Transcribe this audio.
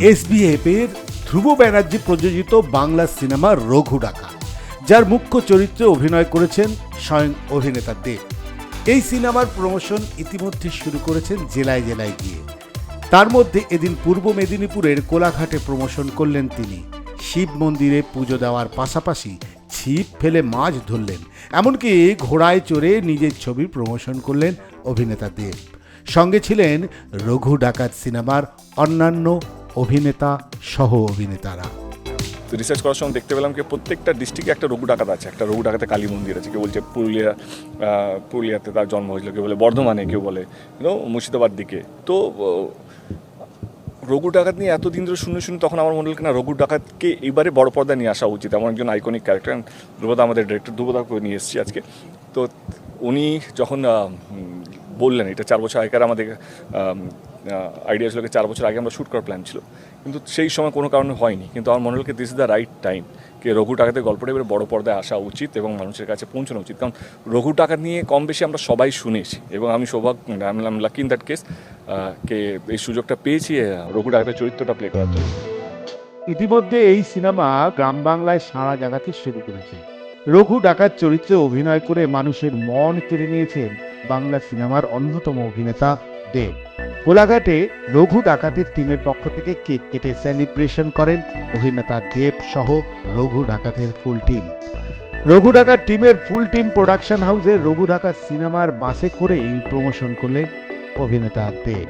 SBF এর ধ্রুব ব্যানার্জি প্রযোজিত Bangla cinema Raghu ডাকা, যার মুখ্য চরিত্রে অভিনয় করেছেন স্বয়ং অভিনেতা দেব। এই সিনেমার প্রমোশন ইতিমধ্যে শুরু করেছেন জেলায় জেলায় গিয়ে। তার মধ্যে এদিন পূর্ব মেদিনীপুরের কোলাঘাটে প্রমোশন করলেন তিনি। শিব মন্দিরে পুজো দেওয়ার পাশাপাশি ছিপ ফেলে মাছ ধরলেন, এমনকি ঘোড়ায় চড়ে নিজের ছবি প্রমোশন করলেন অভিনেতা দেব। সঙ্গে ছিলেন রঘু ডাকাত সিনেমার অন্যান্য অভিনেতা সহ অভিনেতারা। তো রিসার্চ করার সময় দেখতে পেলাম কি প্রত্যেকটা ডিস্ট্রিক্টে একটা রঘু ডাকাত আছে, একটা রঘু ডাকাতে কালী মন্দির আছে। কেউ বলছে পুরুলিয়া পুরুলিয়াতে তার জন্ম হয়েছিল, কেউ বলে বর্ধমানে, কেউ বলে মুর্শিদাবাদ দিকে। তো, রঘু ডাকাত নিয়ে এতদিন ধরে শুনে শুনে তখন আমার মনে হলো না, রঘু ডাকাতকে এবারে বড় পর্দায় নিয়ে আসা উচিত। এমন একজন আইকনিক ক্যারেক্টার ধ্রুবদা আমাদের ডিরেক্টর ধ্রুবদাকে নিয়ে এসেছি আজকে। তো উনি যখন বললেন, এটা চার বছর আগেকার আমাদের আইডিয়া ছিল কি চার বছর আগে আমরা শ্যুট করার প্ল্যান ছিল। কিন্তু সেই সময় কোনো কারণে হয়নি। কিন্তু আমার মনে হলো this is the right time কে রঘু টাকাতে গল্পটা এবার বড় পর্দায় আসা উচিত এবং মানুষের কাছে পৌঁছানো উচিত। কারণ রঘু টাকা নিয়ে কম বেশি আমরা সবাই শুনেছি এবং আমি সৌভাগ্য আমি লাকি ইন দ্যাট কেস কে এই সুযোগটা পেয়েছি রঘু টাকাতের চরিত্রটা প্লে করার জন্য। ইতিমধ্যে এই সিনেমা গ্রাম বাংলায় সারা জাগাতে শুরু করেছে। রঘু ডাকাত চরিত্রে অভিনয় করে মানুষের মন কেড়ে নিয়েছেন বাংলা সিনেমার অন্যতম অভিনেতা দেব। কোলাঘাটে রঘু ডাকাতের টিমের পক্ষ থেকে কেক কেটে সেলিব্রেশন করেন অভিনেতা দেব সহ রঘু ডাকাতের ফুল টিম। রঘু ডাকাত টিমের ফুল টিম প্রোডাকশন হাউসে রঘু ডাকাত সিনেমার বাসে করে এই প্রমোশন করলেন অভিনেতা দেব।